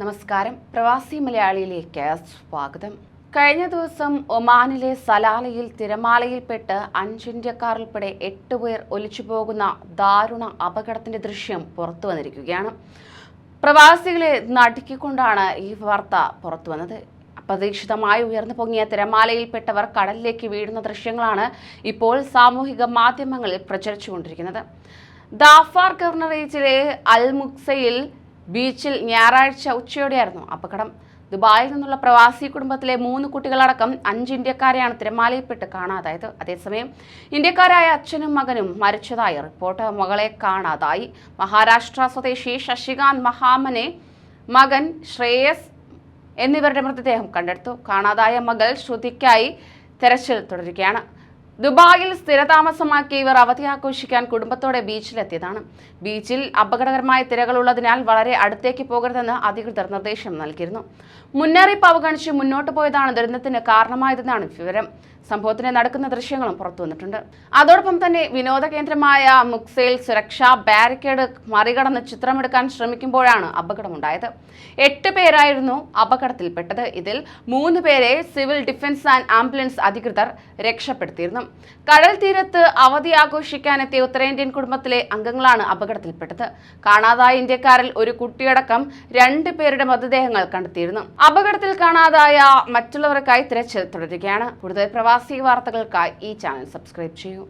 നമസ്കാരം. പ്രവാസി മലയാളിയിലേക്ക് സ്വാഗതം. കഴിഞ്ഞ ദിവസം ഒമാനിലെ സലാലയിൽ തിരമാലയിൽപ്പെട്ട് അഞ്ച് ഇന്ത്യക്കാർ ഉൾപ്പെടെ എട്ട് പേർ ഒലിച്ചുപോകുന്ന ദാരുണ അപകടത്തിന്റെ ദൃശ്യം പുറത്തു വന്നിരിക്കുകയാണ്. പ്രവാസികളെ നടുക്കിക്കൊണ്ടാണ് ഈ വാർത്ത പുറത്തു വന്നത്. അപ്രതീക്ഷിതമായി ഉയർന്നു പൊങ്ങിയ തിരമാലയിൽപ്പെട്ടവർ കടലിലേക്ക് വീഴുന്ന ദൃശ്യങ്ങളാണ് ഇപ്പോൾ സാമൂഹിക മാധ്യമങ്ങളിൽ പ്രചരിച്ചുകൊണ്ടിരിക്കുന്നത്. ദാഫാർ ഗവർണറേറ്റിലെ അൽ മുക്സയിൽ ബീച്ചിൽ ഞായറാഴ്ച ഉച്ചയോടെയായിരുന്നു അപകടം. ദുബായിൽ നിന്നുള്ള പ്രവാസി കുടുംബത്തിലെ മൂന്ന് കുട്ടികളടക്കം അഞ്ച് ഇന്ത്യക്കാരെയാണ് തിരമാലയിൽപ്പെട്ട് കാണാതായത്. അതേസമയം ഇന്ത്യക്കാരായ അച്ഛനും മകനും മരിച്ചതായി റിപ്പോർട്ട് മകളെ കാണാതായി. മഹാരാഷ്ട്ര സ്വദേശി ശശികാന്ത് മഹാമനെ മകൻ ശ്രേയസ് എന്നിവരുടെ മൃതദേഹം കണ്ടെടുത്തു. കാണാതായ മകൾ ശ്രുതിക്കായി തെരച്ചിൽ തുടരുകയാണ്. ദുബായിൽ സ്ഥിരതാമസമാക്കി ഇവർ അവധി ആഘോഷിക്കാൻ കുടുംബത്തോടെ ബീച്ചിലെത്തിയതാണ്. ബീച്ചിൽ അപകടകരമായ തിരകളുള്ളതിനാൽ വളരെ അടുത്തേക്ക് പോകരുതെന്ന് അധികൃതർ നിർദ്ദേശം നൽകിയിരുന്നു. മുന്നറിയിപ്പ് അവഗണിച്ച് മുന്നോട്ട് പോയതാണ് ദുരന്തത്തിന് കാരണമായതെന്നാണ് വിവരം. സംഭവത്തിന് നടക്കുന്ന ദൃശ്യങ്ങളും പുറത്തു വന്നിട്ടുണ്ട്. അതോടൊപ്പം തന്നെ വിനോദ കേന്ദ്രമായ മുക്സയിൽ സുരക്ഷാ ബാരിക്കേഡ് മറികടന്ന് ചിത്രമെടുക്കാൻ ശ്രമിക്കുമ്പോഴാണ് അപകടമുണ്ടായത്. എട്ട് പേരായിരുന്നു അപകടത്തിൽപ്പെട്ടത്. ഇതിൽ മൂന്ന് പേരെ സിവിൽ ഡിഫൻസ് ആൻഡ് ആംബുലൻസ് അധികൃതർ രക്ഷപ്പെടുത്തിയിരുന്നു. കടൽ തീരത്ത് അവധി ആഘോഷിക്കാനെത്തിയ ഉത്തരേന്ത്യൻ കുടുംബത്തിലെ അംഗങ്ങളാണ് അപകടത്തിൽപ്പെട്ടത്. കാണാതായ ഇന്ത്യക്കാരിൽ ഒരു കുട്ടിയടക്കം രണ്ട് പേരുടെ മൃതദേഹങ്ങൾ കണ്ടെത്തിയിരുന്നു. അപകടത്തിൽ കാണാതായ മറ്റുള്ളവർക്കായി തിരച്ചിൽ തുടരുകയാണ്. കൂടുതൽ പ്രവാസി വാർത്തകൾക്കായി ഈ ചാനൽ സബ്സ്ക്രൈബ് ചെയ്യൂ.